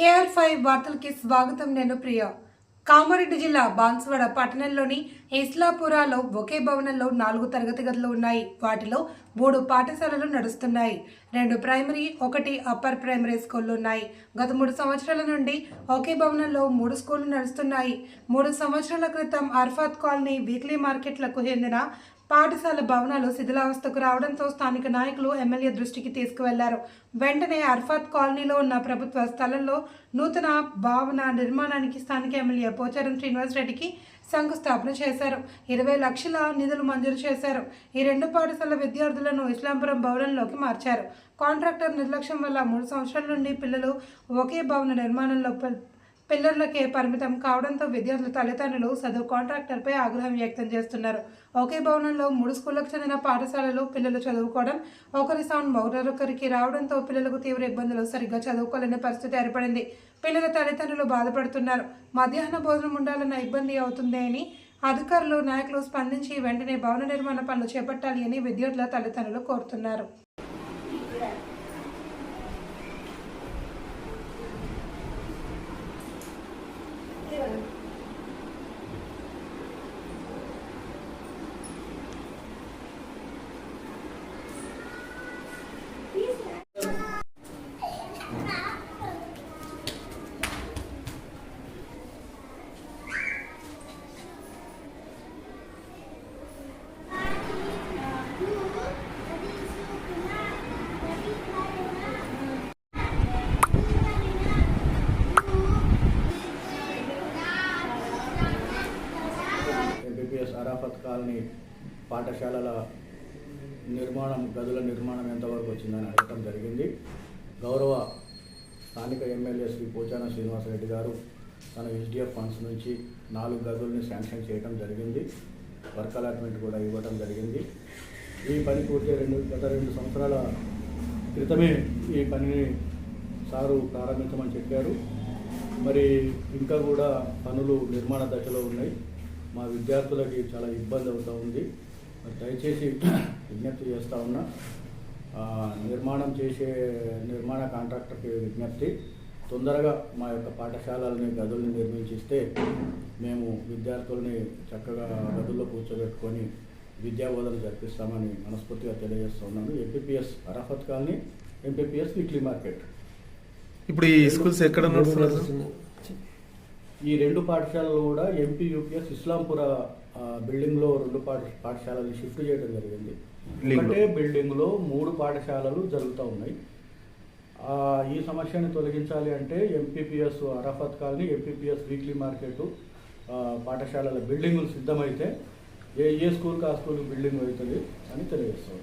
KR five వార్తలకి స్వాగతం నేను ప్రియ. కామారెడ్డి జిల్లా బాన్సువాడ పట్టణంలోని ఇస్లాపురాలో ఒకే భవనంలో నాలుగు తరగతి గదులు ఉన్నాయి. వాటిలో మూడు పాఠశాలలు నడుస్తున్నాయి. రెండు ప్రైమరీ ఒకటి అప్పర్ ప్రైమరీ స్కూళ్ళు ఉన్నాయి. గత మూడు సంవత్సరాల నుండి ఒకే భవనంలో మూడు స్కూళ్ళు నడుస్తున్నాయి. మూడు సంవత్సరాల క్రితం అర్ఫాత్ కాలనీ వీక్లీ మార్కెట్లకు చెందిన పాఠశాల భవనాలు శిథిలావస్థకు రావడంతో స్థానిక నాయకులు ఎమ్మెల్యే దృష్టికి తీసుకువెళ్ళారు. వెంటనే అర్ఫాత్ కాలనీలో ఉన్న ప్రభుత్వ స్థలంలో నూతన భవన నిర్మాణానికి స్థానిక ఎమ్మెల్యే పోచారం శ్రీనివాస్ రెడ్డికి శంకుస్థాపన చేశారు. ఇరవై లక్షల నిధులు మంజూరు చేశారు. ఈ రెండు పాఠశాల విద్యార్థులను ఇస్లాంపురం భవనంలోకి మార్చారు. కాంట్రాక్టర్ నిర్లక్ష్యం వల్ల మూడు సంవత్సరాల నుండి పిల్లలు ఒకే భవన నిర్మాణంలో పిల్లర్లకే పరిమితం కావడంతో విద్యార్థుల తల్లిదండ్రులు చదువు కాంట్రాక్టర్పై ఆగ్రహం వ్యక్తం చేస్తున్నారు. ఒకే భవనంలో మూడు స్కూళ్ళకు చెందిన పాఠశాలలు పిల్లలు చదువుకోవడం ఒకరి సౌండ్ మరొకరికి రావడంతో పిల్లలకు తీవ్ర ఇబ్బందులు సరిగ్గా చదువుకోలేని పరిస్థితి ఏర్పడింది. పిల్లల తల్లిదండ్రులు బాధపడుతున్నారు. మధ్యాహ్న భోజనం ఉండాలన్న ఇబ్బంది అవుతుంది అని అధికారులు నాయకులు స్పందించి వెంటనే భవన నిర్మాణ పనులు చేపట్టాలి అని విద్యార్థుల తల్లిదండ్రులు కోరుతున్నారు ఎంపీపీఎస్ అరాఫత్ కాలనీ పాఠశాలల నిర్మాణం గదుల నిర్మాణం ఎంతవరకు వచ్చిందని అడగటం జరిగింది. గౌరవ స్థానిక ఎమ్మెల్యే శ్రీ పోచాన శ్రీనివాసరెడ్డి గారు తన హెచ్డిఎఫ్ ఫండ్స్ నుంచి నాలుగు గదుల్ని శాంక్షన్ చేయడం జరిగింది. వర్క్ అలాట్మెంట్ కూడా ఇవ్వడం జరిగింది. ఈ పని పూర్తి రెండు గత రెండు సంవత్సరాల క్రితమే ఈ పనిని సారు ప్రారంభించమని చెప్పారు. మరి ఇంకా కూడా పనులు నిర్మాణ దశలో ఉన్నాయి. మా విద్యార్థులకి చాలా ఇబ్బంది అవుతూ ఉంది. దయచేసి విజ్ఞప్తి చేస్తూ ఉన్నా నిర్మాణం చేసే నిర్మాణ కాంట్రాక్టర్కి విజ్ఞప్తి. తొందరగా మా యొక్క పాఠశాలల్ని గదుల్ని నిర్మించిస్తే మేము విద్యార్థుల్ని చక్కగా గదుల్లో కూర్చోబెట్టుకొని విద్యాబోధన జరిపిస్తామని మనస్ఫూర్తిగా తెలియజేస్తున్నాను. MPPS Arafat colony MPPS weekly market. ఇప్పుడు ఈ స్కూల్స్ ఎక్కడ? ఈ రెండు పాఠశాలలు కూడా ఎంపీ యూపీఎస్ ఇస్లాంపుర బిల్డింగ్లో రెండు పాఠ పాఠశాలలు షిఫ్ట్ చేయడం జరిగింది. ఒకటే బిల్డింగ్లో మూడు పాఠశాలలు జరుగుతూ ఉన్నాయి. ఈ సమస్యని తొలగించాలి అంటే MPPS Arafat colony MPPS weekly market పాఠశాలల బిల్డింగులు సిద్ధమైతే ఏ ఏ స్కూల్కి ఆ స్కూల్ బిల్డింగ్ అవుతుంది అని తెలియజేస్తుంది.